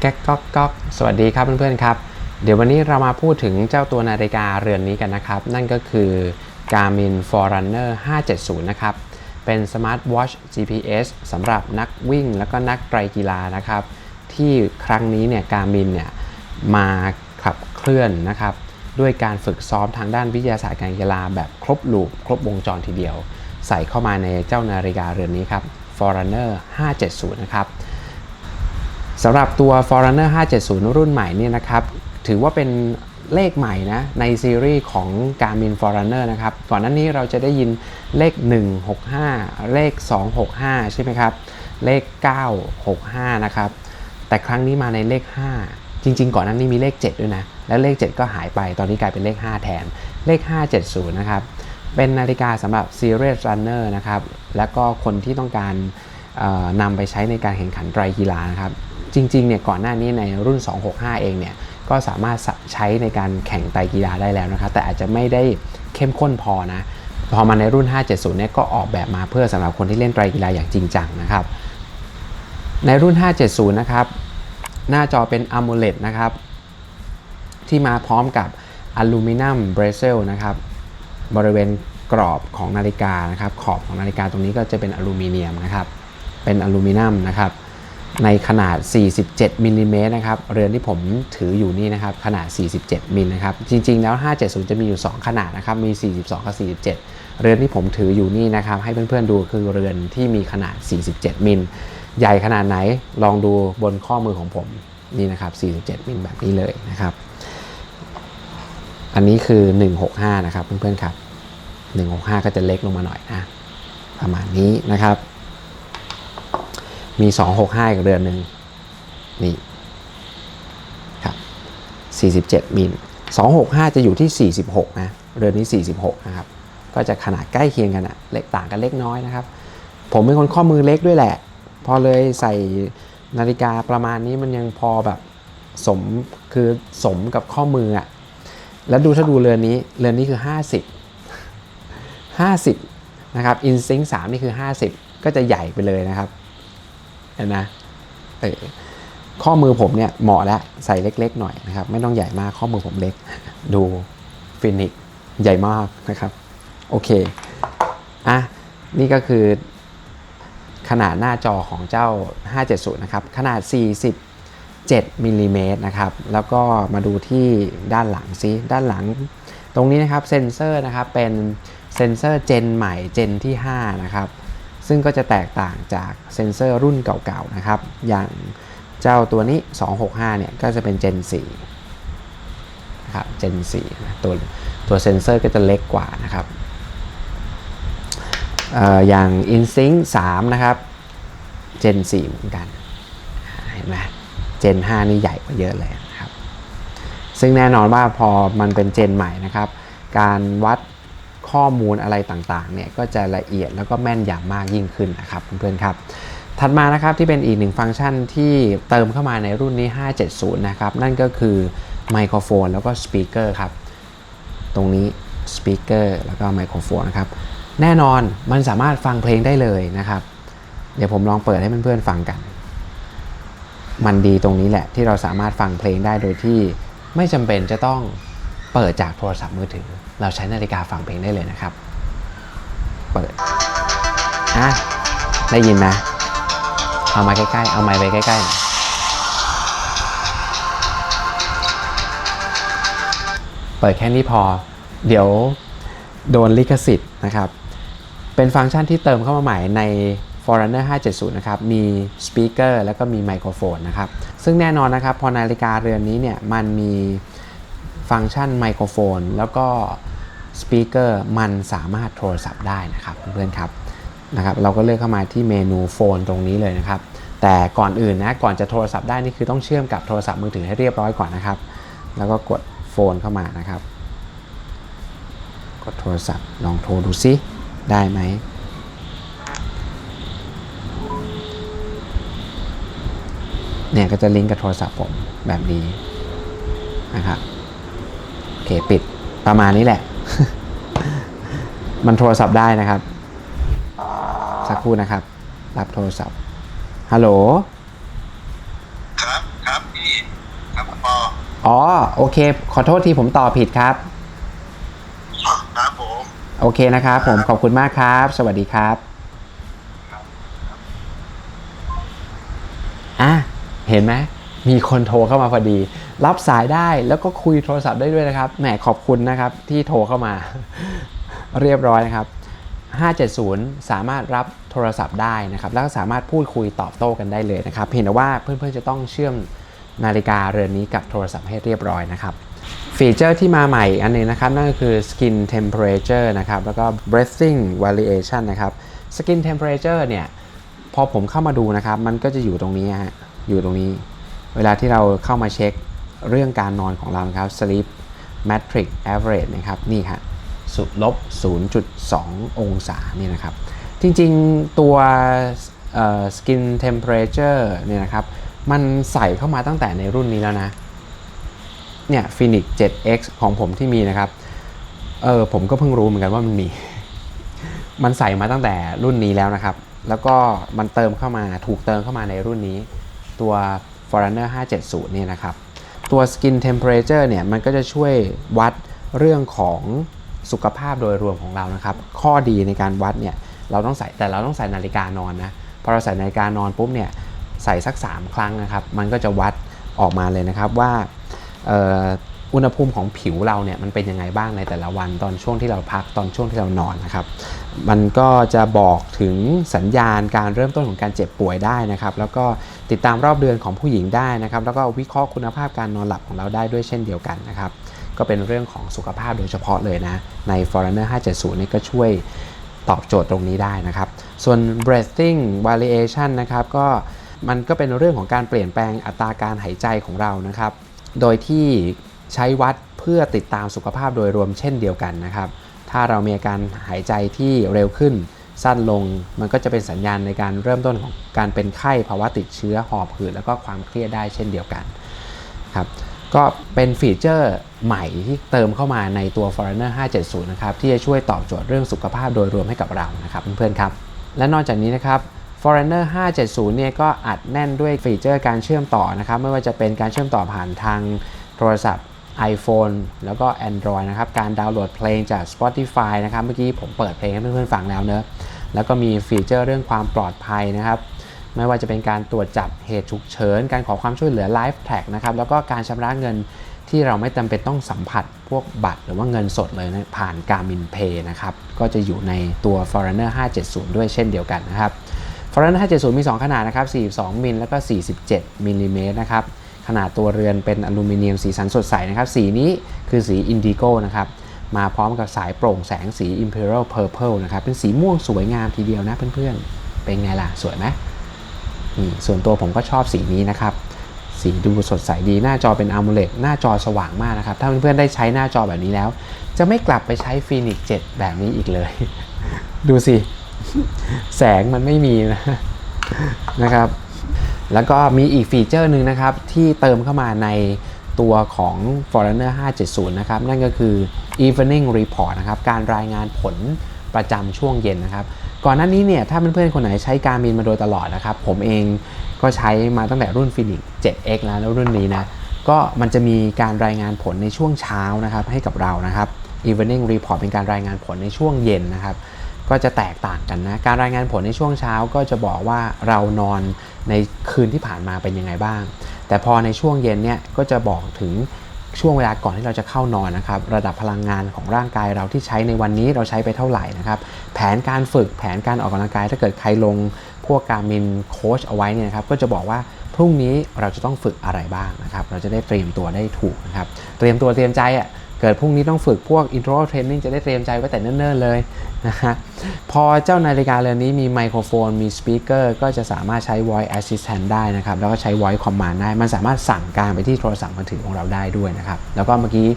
แก๊กก๊อกก๊อกสวัสดีครับเพื่อนๆครับ เดี๋ยววันนี้เรามาพูดถึงเจ้าตัวนาฬิกาเรือนนี้กันนะครับ นั่นก็คือ Garmin Forerunner 570 นะครับ เป็นสมาร์ทวอช GPS สำหรับนักวิ่งแล้วก็นักไตรกีฬานะครับ ที่ครั้งนี้เนี่ย Garmin เนี่ยมาขับเคลื่อนนะครับ ด้วยการฝึกซ้อมทางด้านวิทยาศาสตร์การกีฬาแบบครบลูปครบวงจรทีเดียว ใส่เข้ามาในเจ้านาฬิกาเรือนนี้ครับ Forerunner 570 นะครับ สำหรับตัว Forerunner 570 รุ่นใหม่เนี่ยนะครับ ถือว่าเป็นเลขใหม่นะในซีรีส์ของ Garmin Forerunner นะครับ ก่อนหน้านี้เราจะได้ยินเลข 165 เลข 265 ใช่ไหมครับ เลข 965 นะครับ แต่ครั้งนี้มาในเลข 5 จริง ๆ ก่อนหน้านี้มีเลข 7 ด้วยนะ แล้วเลข 7 ก็หายไป ตอนนี้กลายเป็นเลข 5 แทน เลข 570 นะครับ เป็นนาฬิกาสำหรับ Serious Runner นะครับ แล้วก็คนที่ต้องการนำไปใช้ในการแข่งขันไตรกีฬานะครับ จริงๆเนี่ยก่อนหน้านี้ในรุ่น 265 เองเนี่ยก็สามารถใช้ในการแข่งไตกีฬาได้แล้วนะครับแต่อาจจะไม่ได้เข้มข้นพอนะพอมาในรุ่น 570 เนี่ยก็ออกแบบมาเพื่อสำหรับคนที่เล่นไตรกีฬาอย่างจริงจังนะครับ ในรุ่น 570 นะครับ หน้าจอเป็น AMOLED นะครับ ที่มาพร้อมกับอลูมิเนียมเบรเซลนะครับ บริเวณกรอบของนาฬิกานะครับ ขอบของนาฬิกาตรงนี้ก็จะเป็นอลูมิเนียมนะครับ เป็นอลูมิเนียมนะครับ ในขนาด 47มิลลิเมตรนะครับ เรือนที่ผมถืออยู่นี่นะครับ ขนาด 47มิลนะครับ จริง ๆ แล้ว 570 จะมีอยู่ 2 ขนาดนะครับ มี 42 กับ 47 เรือนที่ผมถืออยู่นี่นะครับ ให้เพื่อน ๆ ดูคือเรือนที่มีขนาด 47มิล ใหญ่ขนาดไหน ลองดูบนข้อมือของผม นี่นะครับ 47มิลแบบนี้เลยนะครับ อันนี้คือ 165 นะครับ เพื่อนๆ ครับ 165 ก็จะเล็กลงมาหน่อยนะ ประมาณนี้นะครับ มี265อีกเรือนหนึ่งนี่ครับ47มิล265จะอยู่ที่46นะเรือนนี้46นะครับก็จะขนาดใกล้เคียงกันอะเล็กต่างกันเล็กน้อยนะครับ ผมเป็นคนข้อมือเล็กด้วยแหละ พอเลยใส่นาฬิกาประมาณนี้มันยังพอแบบสมคือสมกับข้อมืออะแล้วดูถ้าดูเรือนนี้เรือนนี้คือ 50 50 นะครับ Instinct 3นี่คือ 50 ก็จะใหญ่ไปเลยนะครับ เห็นนะเออข้อมือผมเนี่ยเหมาะแล้วใส่เล็กๆหน่อยนะครับ ไม่ต้องใหญ่มากข้อมือผมเล็ก ดูฟินิกใหญ่มากนะครับ โอเคอะนี่ก็คือขนาดหน้าจอของเจ้า 570 นะครับ ขนาด 47มิลลิเมตรนะครับ แล้วก็มาดูที่ด้านหลังซิด้านหลัง ตรงนี้นะครับเซนเซอร์นะครับเป็นเซนเซอร์เจนใหม่เจนที่ 5 นะครับ ซึ่งก็จะแตกต่างจากเซนเซอร์รุ่นเก่าๆนะครับ อย่างเจ้าตัวนี้ 265 เนี่ย ก็จะเป็น Gen 4นะครับ Gen 4นะตัวตัวเซนเซอร์ก็จะเล็กกว่านะครับอออย่าง Insync 3 นะครับ Gen 4 เหมือนกัน เห็นไหม Gen 5 นี่ใหญ่กว่าเยอะเลยนะครับ ซึ่งแน่นอนว่าพอมันเป็นเจนใหม่นะครับ การวัด ข้อมูลอะไรต่างๆเนี่ยก็จะละเอียดแล้วก็แม่นยำมากยิ่งขึ้นนะครับเพื่อนๆครับถัดมานะครับที่เป็นอีกหนึ่งฟังก์ชันที่เติมเข้ามาในรุ่นนี้ 570 นะครับ นั่นก็คือไมโครโฟนแล้วก็สปีกเกอร์ครับ ตรงนี้สปีกเกอร์แล้วก็ไมโครโฟนนะครับ แน่นอนมันสามารถฟังเพลงได้เลยนะครับ เดี๋ยวผมลองเปิดให้เพื่อนๆฟังกัน มันดีตรงนี้แหละที่เราสามารถฟังเพลงได้โดยที่ไม่จำเป็นจะต้อง เปิดจากโทรศัพท์มือถือ เราใช้นาฬิกาฟังเพลงได้เลยนะครับ เปิดอะได้ยินนะเอามาใกล้ๆ เอาไมค์ไปใกล้ๆน่อยเปิดแค่นี้พอ เดี๋ยวโดนลิขสิทธิ์นะครับ เป็นฟังก์ชันที่เติมเข้ามาใหม่ใน Forerunner 570 นะครับ มีสปีกเกอร์แล้วก็มีไมโครโฟนนะครับ ซึ่งแน่นอนนะครับ พอนาฬิกาเรือนนี้เนี่ย มันมี ฟังก์ชันไมโครโฟน แล้วก็สปีกเกอร์มันสามารถโทรศัพท์ได้นะครับเพื่อนครับนะครับ เราก็เลือกเข้ามาที่เมนูโฟนตรงนี้เลยนะครับ แต่ก่อนอื่นนะก่อนจะโทรศัพท์ได้นี่คือต้องเชื่อมกับโทรศัพท์มือถือให้เรียบร้อยก่อนนะครับ แล้วก็กดโฟนเข้ามานะครับ กดโทรศัพท์ลองโทรดูซิได้ไหมเนี่ยก็จะลิงก์กับโทรศัพท์ผมแบบนี้นะครับ เคปิดประมาณนี้แหละ มันโทรศัพท์ได้นะครับ สักครู่นะครับ รับโทรศัพท์ฮัลโหลครับครับพี่ครับคุณปออ๋อโอเค ขอโทษทีผมตอบผิดครับ ครับผม โอเคนะครับผมขอบคุณมากครับ สวัสดีครับอะเห็นไหม มีคนโทรเข้ามาพอดี รับสายได้แล้วก็คุยโทรศัพท์ได้ด้วยนะครับแหมขอบคุณนะครับที่โทรเข้ามา เรียบร้อยนะครับ 570 สามารถรับโทรศัพท์ได้นะครับ แล้วก็สามารถพูดคุยตอบโต้กันได้เลยนะครับเพียงแต่ว่าเพื่อนๆจะต้องเชื่อมนาฬิกาเรือนนี้กับโทรศัพท์ให้เรียบร้อยนะครับฟีเจอร์ที่มาใหม่อันหนึงนะครับ นั่นก็คือ skin temperature นะครับ แล้วก็ breathing variation นะครับ skin temperature เนี่ย พอผมเข้ามาดูนะครับ มันก็จะอยู่ตรงนี้ฮะอยู่ตรงนี้ เวลาที่เราเข้ามาเช็คเรื่องการนอนของเรานะครับ sleep matrix average นะครับนี่ครับสุดลบ 0.2 องศานี่นะครับ จริงๆตัว skin temperature เนี่ยนะครับ มันใส่เข้ามาตั้งแต่ในรุ่นนี้แล้วนะ เนี่ย Phoenix 7X ของผมที่มีนะครับ เออผมก็เพิ่งรู้เหมือนกันว่ามันมี มันใส่มาตั้งแต่รุ่นนี้แล้วนะครับ แล้วก็มันเติมเข้ามาถูกเติมเข้ามาในรุ่นนี้ ตัว Forerunner 570เนี่ยนะครับ ตัว Skin Temperature เนี่ยมันก็จะช่วยวัดเรื่องของสุขภาพโดยรวมของเรานะครับ ข้อดีในการวัดเนี่ยเราต้องใส่แต่เราต้องใส่นาฬิกานอนนะพอเราใส่นาฬิกานอนปุ๊บเนี่ยใส่สัก 3 ครั้งนะครับ มันก็จะวัดออกมาเลยนะครับว่า อุณหภูมิของผิวเราเนี่ยมันเป็นยังไงบ้างในแต่ละวันตอนช่วงที่เราพักตอนช่วงที่เรานอนนะครับ มันก็จะบอกถึงสัญญาณการเริ่มต้นของการเจ็บป่วยได้นะครับ แล้วก็ติดตามรอบเดือนของผู้หญิงได้นะครับ แล้วก็วิเคราะห์คุณภาพการนอนหลับของเราได้ด้วยเช่นเดียวกันนะครับ ก็เป็นเรื่องของสุขภาพโดยเฉพาะเลยนะ ใน Forerunner 570นี่ก็ช่วยตอบโจทย์ตรงนี้ได้นะครับ ส่วน breathing variation นะครับก็มันก็เป็นเรื่องของการเปลี่ยนแปลงอัตราการหายใจของเรานะครับ โดยที่ ใช้วัดเพื่อติดตามสุขภาพโดยรวมเช่นเดียวกันนะครับ ถ้าเรามีอาการหายใจที่เร็วขึ้น สั้นลง มันก็จะเป็นสัญญาณในการเริ่มต้นของการเป็นไข้ภาวะติดเชื้อหอบหืดแล้วก็ความเครียดได้เช่นเดียวกันครับก็เป็นฟีเจอร์ใหม่ที่เติมเข้ามาในตัว Forerunner 570 นะครับ ที่จะช่วยตอบโจทย์เรื่องสุขภาพโดยรวมให้กับเรานะครับเพื่อนๆครับ และนอกจากนี้นะครับ Forerunner 570 เนี่ยก็อัดแน่นด้วยฟีเจอร์การเชื่อมต่อนะครับ ไม่ว่าจะเป็นการเชื่อมต่อผ่านทางโทรศัพท์ iPhone แล้วก็ Android นะครับ การดาวน์โหลดเพลงจาก Spotify นะครับ เมื่อกี้ผมเปิดเพลงให้เพื่อนๆฟังแล้วเนอะแล้วก็มีฟีเจอร์เรื่องความปลอดภัยนะครับ ไม่ว่าจะเป็นการตรวจจับเหตุฉุกเฉิน การขอความช่วยเหลือ Live Track นะครับ แล้วก็การชำระเงินที่เราไม่จำเป็นต้องสัมผัสพวกบัตรหรือว่าเงินสดเลยนะผ่าน Garmin Pay นะครับ ก็จะอยู่ในตัว Forerunner 570 ด้วยเช่นเดียวกันนะครับ Forerunner 570 มี 2 ขนาดนะครับ 42 มิลแล้วก็ 47มิลลิเมตรนะครับ ขนาดตัวเรือนเป็นอลูมิเนียมสีสันสดใสนะครับสีนี้คือสีอินดิโก้นะครับมาพร้อมกับสายโปร่งแสงสี Imperial Purple นะครับเป็นสีม่วงสวยงามทีเดียวนะเพื่อนๆ เป็นไงล่ะ สวยไหมนี่ส่วนตัวผมก็ชอบสีนี้นะครับ สีดูสดใสดีหน้าจอเป็น AMOLED หน้าจอสว่างมากนะครับ ถ้าเพื่อนๆ ได้ใช้หน้าจอแบบนี้แล้ว จะไม่กลับไปใช้ Phoenix 7แบบนี้อีกเลย ดูสิ แสงมันไม่มีนะนะครับ แล้วก็มีอีกฟีเจอร์หนึ่งนะครับ ที่เติมเข้ามาในตัวของ Forerunner 570 นะครับ นั่นก็คือ Evening Report นะครับ การรายงานผลประจำช่วงเย็นนะครับ ก่อนหน้านี้เนี่ย ถ้าเพื่อนๆ คนไหนใช้การมินมาโดยตลอดนะครับ ผมเองก็ใช้มาตั้งแต่รุ่น Phoenix 7X แล้วแล้วรุ่นนี้นะ ก็มันจะมีการรายงานผลในช่วงเช้านะครับ ให้กับเรานะครับ Evening Report เป็นการรายงานผลในช่วงเย็นนะครับ ก็จะแตกต่างกันนะ การรายงานผลในช่วงเช้าก็จะบอกว่าเรานอนในคืนที่ผ่านมาเป็นยังไงบ้าง แต่พอในช่วงเย็นเนี่ยก็จะบอกถึงช่วงเวลาก่อนที่เราจะเข้านอนนะครับระดับพลังงานของร่างกายเราที่ใช้ในวันนี้เราใช้ไปเท่าไหร่นะครับแผนการฝึกแผนการออกกำลังกาย ถ้าเกิดใครลงพวกการมินโค้ชเอาไว้เนี่ยนะครับก็จะบอกว่าพรุ่งนี้เราจะต้องฝึกอะไรบ้างนะครับเราจะได้เตรียมตัวได้ถูกนะครับเตรียมตัวเตรียมใจอะ เกิดพรุ่งนี้ต้องฝึกพวก intro training จะได้เตรียมใจไว้แต่เนิ่นๆเลยนะฮะพอเจ้านาฬิกาเรือนนี้มีไมโครโฟนมีสปีกเกอร์ก็จะสามารถใช้ voice assistant ได้นะครับ แล้วก็ใช้ voice command ได้ มันสามารถสั่งการไปที่โทรศัพท์มือถือของเราได้ด้วยนะครับ แล้วก็เมื่อกี้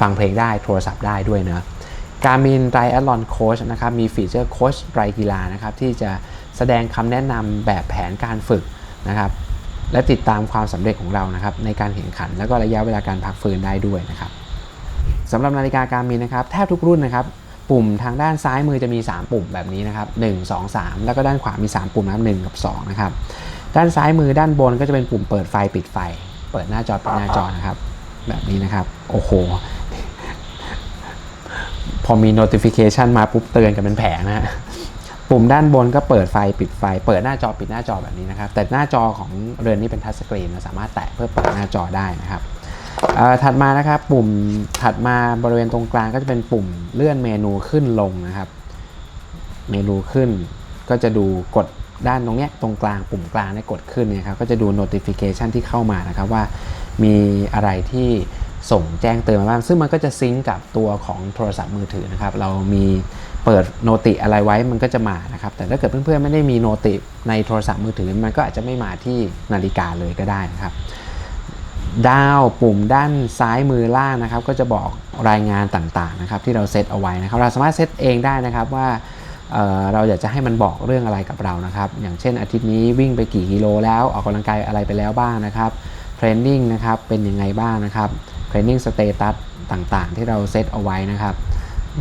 ฟังเพลงได้โทรศัพท์ได้ด้วยนะ Garmin Triathlon Coach นะครับมีฟีเจอร์โค้ชไตรกีฬานะครับที่จะแสดงคำแนะนำแบบแผนการฝึกนะครับและติดตามความสำเร็จของเรานะครับในการแข่งขัน แล้วก็ระยะเวลาการพักฟื้นได้ด้วยนะครับ สำหรับนาฬิกาการมินนะครับแทบทุกรุ่นนะครับปุ่มทางด้านซ้ายมือจะมี 3 ปุ่มแบบนี้นะครับ1 2 3 แล้วก็ด้านขวามี 3 ปุ่มนะครับ1กับ2นะครับด้านซ้ายมือด้านบนก็จะเป็นปุ่มเปิดไฟปิดไฟ เปิดหน้าจอปิดหน้าจอนะครับ แบบนี้นะครับ โอ้โห พอมี notification มาปุ๊บเตือนกันเป็นแผงนะฮะปุ่มด้านบนก็เปิดไฟปิดไฟ เปิดหน้าจอปิดหน้าจอแบบนี้นะครับ แต่หน้าจอของเรือนนี้เป็นทัชสกรีนเราสามารถแตะเพื่อเปิดหน้าจอได้นะครับ ถัดมานะครับปุ่มถัดมาบริเวณตรงกลางก็จะเป็นปุ่มเลื่อนเมนูขึ้นลงนะครับ เมนูขึ้นก็จะดูกดด้านตรงเนี้ยตรงกลางปุ่มกลางเนี่ยกดขึ้นเนี่ยครับก็จะดู notification ที่เข้ามานะครับว่ามีอะไรที่ส่งแจ้งเตือนมาบ้างซึ่งมันก็จะซิงกับตัวของโทรศัพท์มือถือนะครับ เรามีเปิดโนติอะไรไว้มันก็จะมานะครับ แต่ถ้าเกิดเพื่อนๆไม่ได้มีโนติในโทรศัพท์มือถือ มันก็อาจจะไม่มาที่นาฬิกาเลยก็ได้นะครับ ดาวปุ่มด้านซ้ายมือล่างนะครับ ก็จะบอกรายงานต่างๆนะครับ ที่เราเซตเอาไว้นะครับ เราสามารถเซตเองได้นะครับว่าเเราอยากจะให้มันบอกเรื่องอะไรกับเรานะครับ อย่างเช่นอาทิตย์นี้วิ่งไปกี่กิโลแล้วออกกำลังกายอะไรไปแล้วบ้างนะครับเทรนนิ่งนะครับเป็นยังไงบ้างนะครับเทรนนิ่งสเตตัสต่างๆ ที่เราเซตเอาไว้นะครับ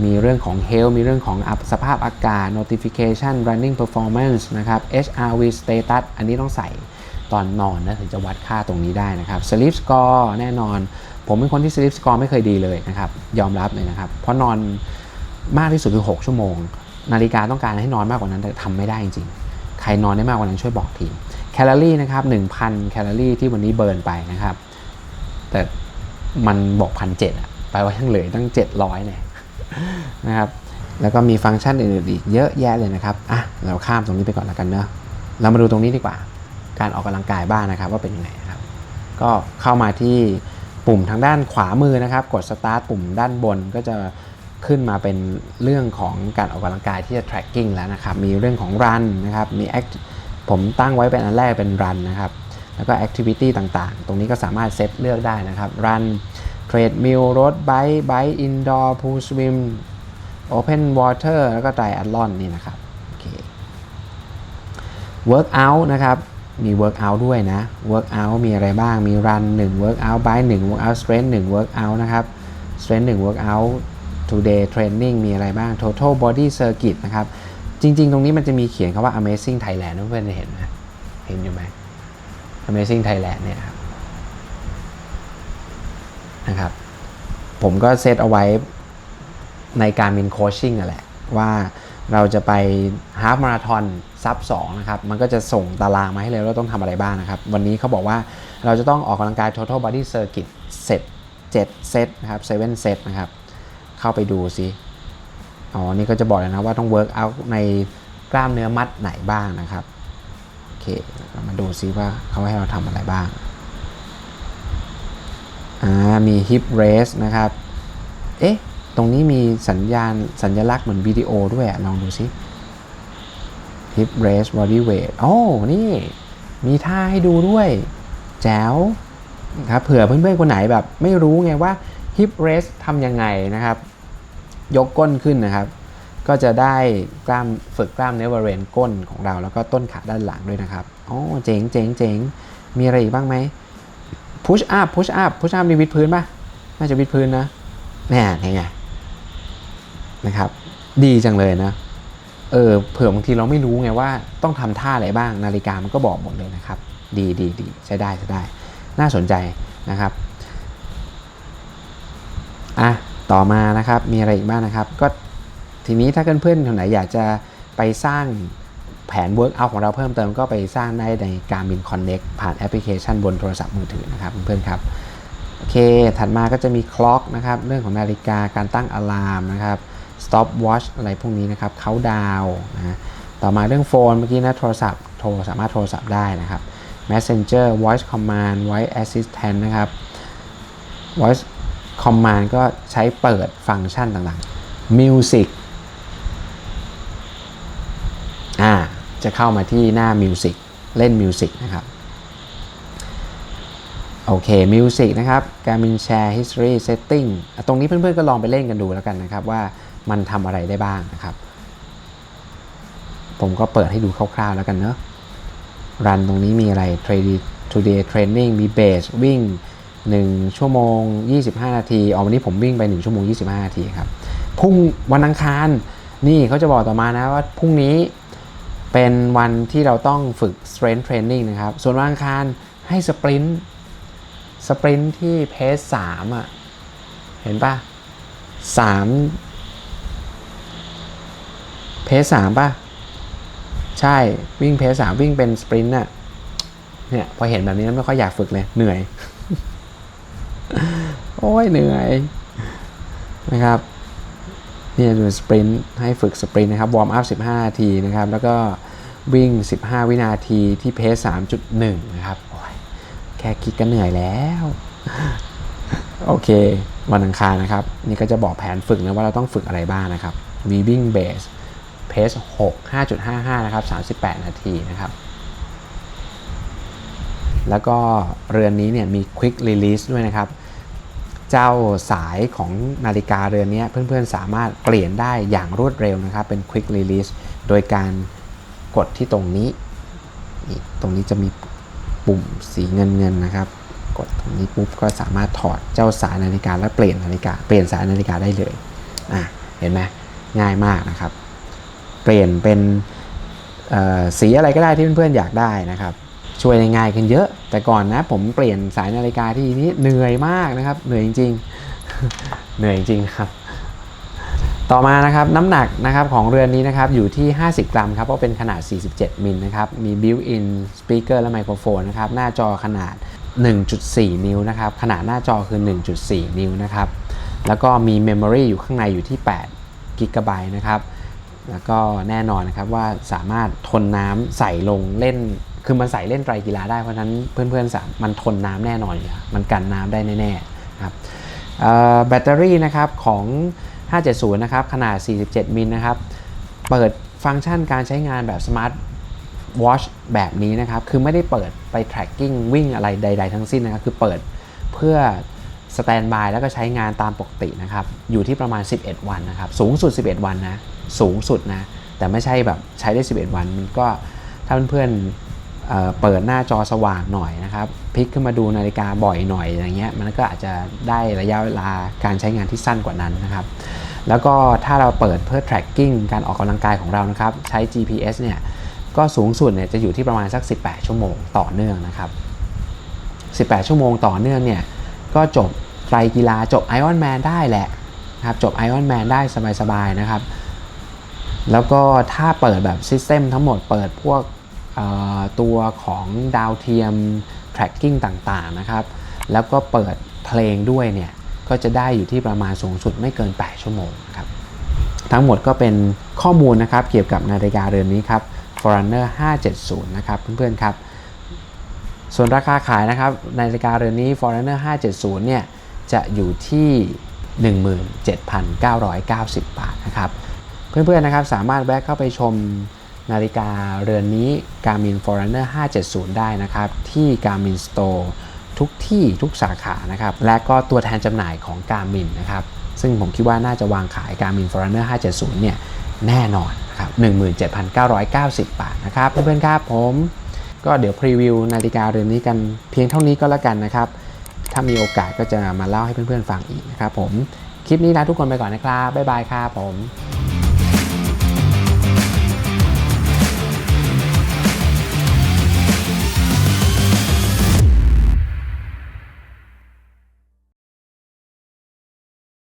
มีเรื่องของ health มีเรื่องของสภาพอากาศ notification running performance นะครับ HRV status อันนี้ต้องใส่ ตอนนอนนะถึงจะวัดค่าตรงนี้ได้นะครับ sleep score แน่นอน ผมเป็นคนที่ sleep score ไม่เคยดีเลยนะครับ ยอมรับเลยนะครับ เพราะนอนมากที่สุดคือ 6 ชั่วโมง นาฬิกาต้องการให้นอนมากกว่านั้นแต่ทำไม่ได้จริงๆ ใครนอนได้มากกว่านั้นช่วยบอกทีแคลอรี่นะครับ1,000 แคลอรี่ที่วันนี้เบิร์นไปนะครับ แต่มันบอกพันเจ็ดอะแปลว่ายังเหลือตั้ง 700เนี่ยนะครับแล้วก็มีฟังก์ชันอื่นๆอีกเยอะแยะเลยนะครับ อะ เราข้ามตรงนี้ไปก่อนแล้วกันเนอะเรามาดูตรงนี้ดีกว่า การออกกำลังกายบ้างนะครับ ว่าเป็นยังไงครับ ก็เข้ามาที่ปุ่มทางด้านขวามือนะครับ กด start ปุ่มด้านบนก็จะขึ้นมาเป็นเรื่องของการออกกำลังกายที่จะ tracking แล้วนะครับ มีเรื่องของ run นะครับ มี act ผมตั้งไว้เป็นอันแรกเป็น run นะครับ แล้วก็ activity ต่างๆ ตรงนี้ก็สามารถเซตเลือกได้นะครับ run treadmill road bike bike indoor pool swim open water แล้วก็ triathlon นี่นะครับ โอเค workout นะครับ มี workout ด้วยนะ workout มีอะไรบ้าง มี run 1 workout bike 1 workout strength 1 workout นะครับ strength 1 workout today training มีอะไรบ้าง total body circuit นะครับ จริง ๆ ตรงนี้มันจะมีเขียนคำว่า amazing Thailand เพื่อนๆเห็นไหมเห็นอยู่ไหม amazing Thailand เนี่ยครับนะครับ ผมก็เซตเอาไว้ในการมินโคชชิ่งนั่นแหละว่าเราจะไปฮาฟมาราทอน ซับ2นะครับ มันก็จะส่งตารางมาให้เลยว่าต้องทำอะไรบ้างนะครับ วันนี้เขาบอกว่าเราจะต้องออกกำลังกาย total body circuit เสร็จ7เซตนะครับ7เซตนะครับ เข้าไปดูซิอ๋อ นี่ก็จะบอกเลยนะว่าต้อง work out ในกล้ามเนื้อมัดไหนบ้างนะครับ โอเค เรามาดูซิว่าเขาให้เราทำอะไรบ้าง อ่า มี hip raise นะครับ เอ๊ะ ตรงนี้มีสัญญาณสัญลักษณ์เหมือนวิดีโอด้วยอะลองดูซิ hip raise body weight โอ้ นี่ มีท่าให้ดูด้วย แจ๋วครับเผื่อเพื่อนๆคนไหนแบบไม่รู้ไงว่า hip raise ทำยังไงนะครับ ยกก้นขึ้นนะครับ ก็จะได้กล้ามฝึกกล้ามเนื้อบริเวณก้นของเรา แล้วก็ต้นขาด้านหลังด้วยนะครับอ๋อเจ๋งเจ๋งเจ๋งมีอะไรอีกบ้างไหม push up push up push up นี่วิดพื้นป่ะ น่าจะวิดพื้นนะ แน่ไงนะครับ ดีจังเลยนะ เออเผื่อบางทีเราไม่รู้ไงว่าต้องทำท่าอะไรบ้างนาฬิกามันก็บอกหมดเลยนะครับ ดีดีดีใช้ได้ใช้ได้ น่าสนใจนะครับอะต่อมานะครับมีอะไรอีกบ้างนะครับ ก็ทีนี้ถ้าเพื่อนๆคนไหนอยากจะไปสร้างแผน workout ของเราเพิ่มเติมก็ไปสร้างได้ใน Garmin Connect ผ่านแอปพลิเคชันบนโทรศัพท์มือถือนะครับเพื่อนๆครับโอเค ถัดมาก็จะมีคล็อกนะครับ เรื่องของนาฬิกาการตั้งอะลามนะครับ stop watch อะไรพวกนี้นะครับเขาดาวนะต่อมาเรื่องโฟนเมื่อกี้นะโทรศัพท์โทรสามารถโทรศัพท์ได้นะครับ messenger voice command voice assistant นะครับ voice command ก็ใช้เปิดฟังก์ชันต่างๆ music อ่าจะเข้ามาที่หน้า music เล่น music นะครับโอเค Music นะครับ Garmin Share History Setting ตรงนี้เพื่อนๆก็ลองไปเล่นกันดูแล้วกันนะครับว่า มันทำอะไรได้บ้างนะครับ ผมก็เปิดให้ดูคร่าวๆแล้วกันเนอะรันตรงนี้มีอะไร Trade- Today Training มี Base วิ่ง 1 ชั่วโมง 25 นาทีอ๋อวันนี้ผมวิ่งไป 1 ชั่วโมง 25 นาทีครับพรุ่งวันอังคารนี่เขาจะบอกต่อมานะว่าพรุ่งนี้เป็นวันที่เราต้องฝึก Strength Training นะครับ ส่วนวันอังคารให้สปรินต์สปรินท์ที่เพสสามอะ เห็นปะสาม เพสสามป่ะ ใช่วิ่งเพสสามวิ่งเป็นสปรินต์น่ะเนี่ยพอเห็นแบบนี้แล้วไม่ค่อยอยากฝึกเลย เหนื่อย โอ้ยเหนื่อยนะครับนี่ยดูสปรินต์ให้ฝึกสปรินต์นะครับวอร์มอัพ 15 นาทีนะครับ แล้วก็วิ่ง 15 วินาทีที่เพส 3.1 นะครับโอ้ยแค่คิดก็เหนื่อยแล้ว โอเค วันอังคารนะครับ นี่ก็จะบอกแผนฝึกนะว่าเราต้องฝึกอะไรบ้างนะครับ มีวิ่งเบส เพส6 5.55 นะครับ 38 นาทีนะครับ แล้วก็เรือนนี้เนี่ยมี Quick Release ด้วยนะครับ เจ้าสายของนาฬิกาเรือนนี้เพื่อนๆสามารถเปลี่ยนได้อย่างรวดเร็วนะครับ เป็น Quick Release โดยการกดที่ตรงนี้นี่ตรงนี้จะมีปุ่มสีเงินเงินนะครับ กดตรงนี้ปุ๊บก็สามารถถอดเจ้าสายนาฬิกาและเปลี่ยนนาฬิกา เปลี่ยนสายนาฬิกาได้เลย อะ เห็นไหมง่ายมากนะครับ เปลี่ยนเป็นสีอะไรก็ได้ที่เพื่อนๆอยากได้นะครับช่วยง่ายขึ้นเยอะ แต่ก่อนนะผมเปลี่ยนสายนาฬิกาที่นี้เหนื่อยมากนะครับ เหนื่อยจริงๆเหนื่อยจริงครับ ต่อมานะครับน้ำหนักนะครับของเรือนนี้นะครับอยู่ที่ 50 กรัมครับเพราะเป็นขนาด 47 มิลนะครับมี built-in speaker และไมโครโฟนนะครับหน้าจอขนาด 1.4 นิ้วนะครับขนาดหน้าจอคือ 1.4 นิ้วนะครับแล้วก็มี memory อยู่ข้างในอยู่ที่8กิกะไบต์นะครับ แล้วก็แน่นอนนะครับว่าสามารถทนน้ำใส่ลงเล่น คือมันใส่เล่นไตรกีฬาได้เพราะฉะนั้นเพื่อนๆสามมันทนน้ำแน่นอนอยู่แล้วมันกันน้ำได้แน่ๆนะครับแบตเตอรี่นะครับของ 570 นะครับขนาด 47 มิลนะครับ เปิดฟังก์ชันการใช้งานแบบ Smart Watch แบบนี้นะครับ คือไม่ได้เปิดไป tracking วิ่งอะไรใด ๆ ทั้งสิ้นนะครับ คือเปิดเพื่อ สแตนบายแล้วก็ใช้งานตามปกตินะครับ อยู่ที่ประมาณ 11 วันนะครับ สูงสุด 11 วันนะ สูงสุดนะ แต่ไม่ใช่แบบใช้ได้ 11 วัน มันก็ถ้าเพื่อนๆเออเปิดหน้าจอสว่างหน่อยนะครับ พลิกขึ้นมาดูนาฬิกาบ่อยหน่อยอย่างเงี้ย มันก็อาจจะได้ระยะเวลาการใช้งานที่สั้นกว่านั้นนะครับ แล้วก็ถ้าเราเปิดเพื่อ tracking การออกกำลังกายของเรานะครับ ใช้ GPS เนี่ย ก็สูงสุดเนี่ยจะอยู่ที่ประมาณสัก 18 ชั่วโมงต่อเนื่องนะครับ 18 ชั่วโมงต่อเนื่องเนี่ย ก็จบไตรกีฬาจบ Iron Man ได้แหละนะครับจบ Iron Man ได้สบายๆนะครับ แล้วก็ถ้าเปิดแบบซิสเต็มทั้งหมดเปิดพวกตัวของดาวเทียม tracking ต่างๆนะครับ แล้วก็เปิดเพลงด้วยเนี่ย ก็จะได้อยู่ที่ประมาณสูงสุดไม่เกิน 8 ชั่วโมงนะครับ ทั้งหมดก็เป็นข้อมูลนะครับเกี่ยวกับนาฬิกาเรือนนี้ครับ Forerunner 570 นะครับเพื่อนๆครับ ส่วนราคาขายนะครับนาฬิกาเรือนนี้ Forerunner 570 เนี่ยจะอยู่ที่ 17,990 บาทนะครับ เพื่อนๆนะครับสามารถแวะเข้าไปชมนาฬิกาเรือนนี้ Garmin Forerunner 570 ได้นะครับ ที่ Garmin Store ทุกที่ทุกสาขานะครับ และก็ตัวแทนจำหน่ายของ Garmin นะครับ ซึ่งผมคิดว่าน่าจะวางขาย Garmin Forerunner 570 เนี่ย แน่นอนนะครับ 17,990 บาทนะครับ เพื่อนๆครับผม ก็เดี๋ยวพรีวิวนาฬิกาเรือนนี้กันเพียงเท่านี้ก็แล้วกันนะครับ ถ้ามีโอกาสก็จะมาเล่าให้เพื่อนๆฟังอีกนะครับผม คลิปนี้ลาทุกคนไปก่อนนะครับ บ๊ายบายครับผม